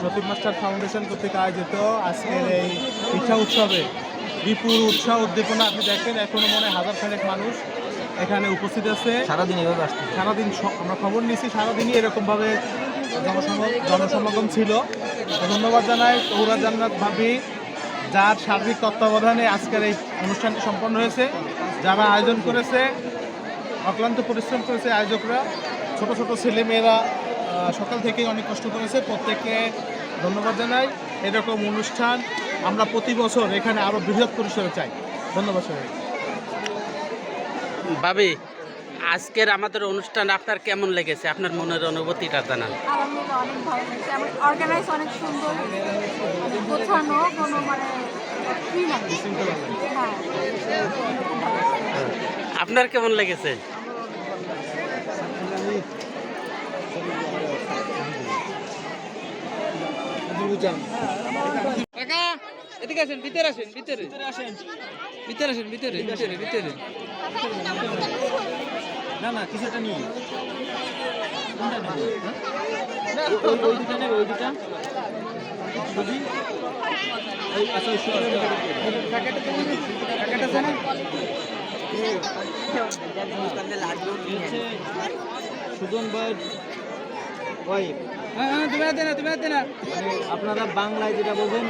প্রতীক master foundation কর্তৃক আয়োজিত আজকের এই পিঠা উৎসবে বিপুল উৎসাহ উদ্দীপনা। আপনি দেখেন এখনও মনে হাজার খানেক মানুষ এখানে উপস্থিত আছে। সারাদিন এভাবে আসতে সারাদিন আমরা খবর নিয়েছি সারাদিনই এরকমভাবে জনসম- জনসমাগম ছিল। ধন্যবাদ জানাই তৌরা জান্নাত ভাবি যার সার্বিক তত্ত্বাবধানে আজকের এই অনুষ্ঠানটি সম্পন্ন হয়েছে। যারা আয়োজন করেছে অক্লান্ত পরিশ্রম করেছে আয়োজকরা ছোট ছোট ছেলেমেয়েরা সকাল থেকেই অনেক কষ্ট করেছে। প্রত্যেককে ধন্যবাদ জানাই। এরকম অনুষ্ঠান আমরা প্রতি বছর এখানে আরও বৃহৎ পরিসরে চাই। ধন্যবাদ সবাই ভাবি আজকের আমাদের অনুষ্ঠান আপনার কেমন লেগেছে? আপনার মনের অনুভূতিটা জানান। আলহামদুলিল্লাহ অনেক ভালো লাগছে। আমার অর্গানাইজ অনেক সুন্দর গোছানো কোনো মানে হ্যাঁ। আপনার কেমন লেগেছে? কাকা এদিকে আসেন ভিতরে আসেন ভিতরে আসেন ভিতরে আসেন ভিতরে ভিতরে ভিতরে না না কিছুটা নিয়ে কোনটা নেবে? ওই- ওই দুটা নেবে ওই দুটা সুজি ওই ওই সুজিটা নেবে। প্যাকেট আছে না হচ্ছে সুজন ভাইয়ের ওয়াইফ আপনারা বাংলায় যেটা আপনাদের।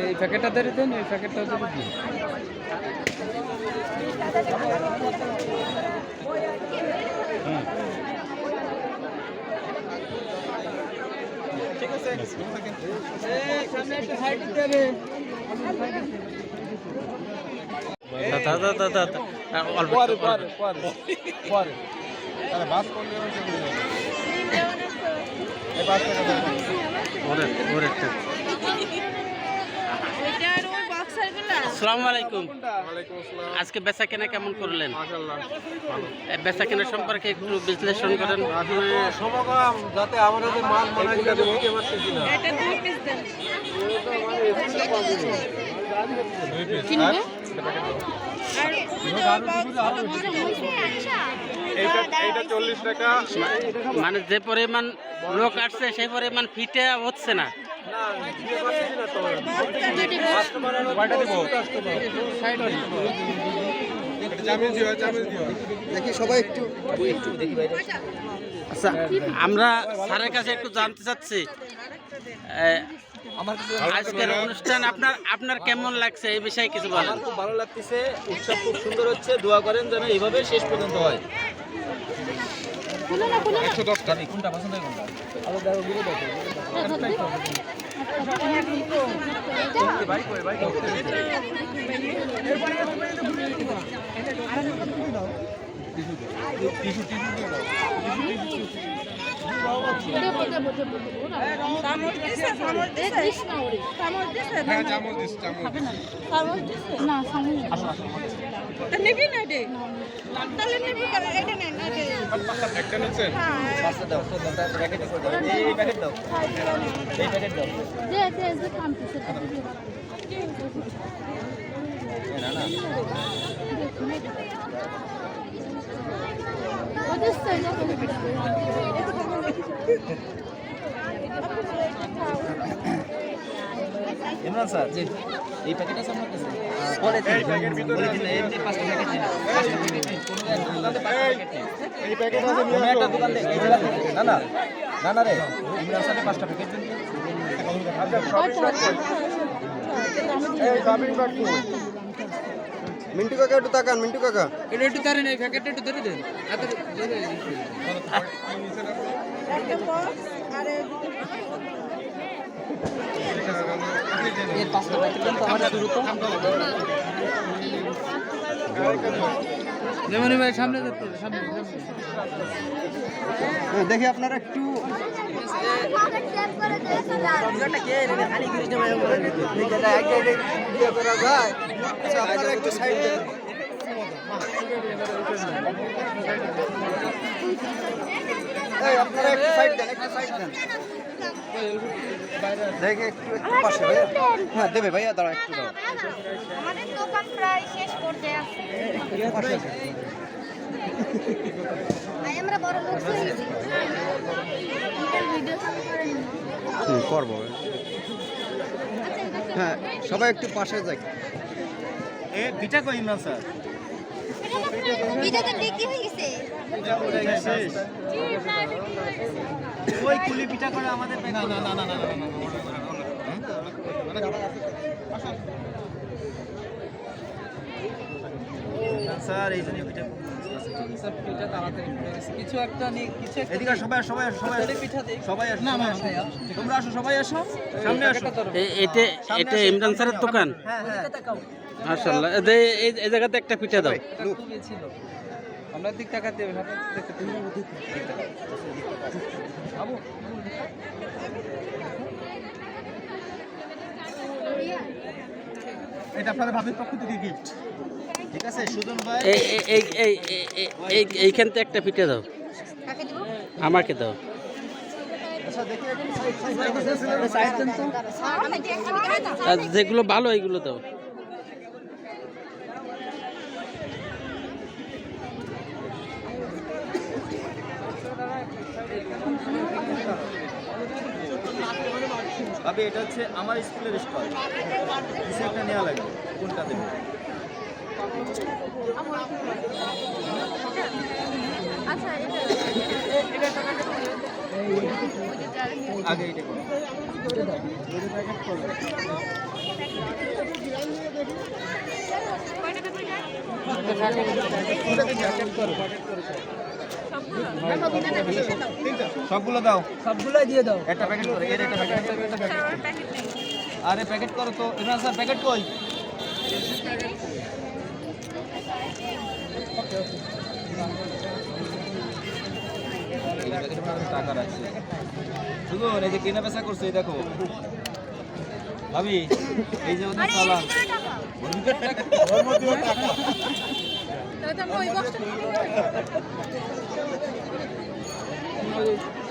এই প্যাকেটটা ধরে দেন এই প্যাকেটটা ধরে দিন ঠিক আছে সামনে একটা সাইড অল্প পরে পরে। পরে পরে আরে বাস করলে এই বাস দেন। ওরে ওরে একটু। আসসালামু আলাইকুম। আজকে বেচা কেনা কেমন করলেন? মাশাআল্লাহ। ভালো এই বেচা কেনা সম্পর্কে একটু বিশ্লেষণ করেন। সমাগম যাতে আমরা যে মাল মানে যে পরিমাণ লোক আসছে সেই পরিমাণ ফিটে হচ্ছে না। কয়টা দিব চামিচ দিও চামিচ দিও দেখি সবাই একটু একটু দেখি বাইরে। আচ্ছা আমরা স্যারের কাছে একটু জানতে চাচ্ছি আজকের অনুষ্ঠান আপনার আপনার কেমন লাগছে এই বিষয়ে কিছু বলেন। খুব ভালো লাগতেছে উৎসব খুব সুন্দর হচ্ছে দোয়া করেন যেন এইভাবে শেষ পর্যন্ত হয়। একশো দশ কোনটা পছন্দ হয় হ্যাঁ চামচ দিস চামচ না সামনে একটা নিচ্ছেন পাঁচটা দাও তো দাও তার প্যাকেটে দাও এই প্যাকেট দাও এই প্যাকেট দাও এ না না ইমরান স্যার? জি। এই প্যাকেট আছে। আপনার কাছে এই প্যাকেট ভিতরে বলে দিন এমনি পাঁচটা প্যাকেট দিন পাঁচটা প্যাকেট দিন কোনো এক দোকানে পাঁচটা প্যাকেট দিন এই প্যাকেট আছে কোনো একটা দোকান থেকে না না। না না রে। ইমরান স্যারের পাঁচটা প্যাকেট দিন। এই ব্যাক মিন্টু কাকা একটু তাকান মিন্টু কাকা। এটা একটু ধরেন এই প্যাকেটটা একটু ধরে দেন। ধরে পাঁচটা আমার যেমন ভাই সামনে সামনে দেখি আপনারা একটু। আচ্ছা আপনারা একটু সাইড আপনারা একটু সাইড দেন একটু সাইড দেন। দেখে একটু একটু পাশে ভাইয়া। হ্যাঁ দেবে ভাইয়া দাঁড়া একটু দাঁড়া আমাদের দোকান প্রায় শেষ পর্যায়ে আছে। পাশে আমরা বড় লোক হয়ে হুম করব? হ্যাঁ সবাই একটু পাশে যাই। এ পিঠা কই স্যার? বিক্রি হয়ে গেছে। ওই কুলি পিঠা করে আমাদের না না না না না স্যার এই জন্য পিঠা সব পিঠা তাড়াতাড়ি কিছু একটা কিছু একটা এদিকে সবাই সবাই আসো, সবাই। পিঠা দেই সবাই আসো সবাই আসো তোমরা আসো সবাই আসো সামনে আসো এটা এটা ইমরান স্যারের দোকান হ্যাঁ হ্যাঁ এই এই জায়গাতে একটা পিঠা দাও খুবই ছিল আমরা দিক টাকা দেবেন আপনার দেখতে তুমি দিক টাকা বাবু এটা আপনাদের ভাবির পক্ষ থেকে গিফট ঠিক আছে সুজন ভাই। এই এই এই এই এই- এই এইখান থেকে একটা পিঠে দাও। আমাকে দাও। যেগুলো ভালো এইগুলো দাও। ভাবি এটা হচ্ছে আমার স্কুলের স্টল। কিছু একটা নেওয়া লাগবে কোনটা দেবে? আচ্ছা এটা আগে এটা করো? সবগুলো দাও। সবগুলাই দিয়ে দাও। একটা প্যাকেট করো এর একটা প্যাকেট আরে প্যাকেট করো তো। ইমরান স্যার প্যাকেট কই? টাকা রাখছে শুধু এই যে কেনা বেচা করছে দেখো। ভাবি এই যে ওদের চালান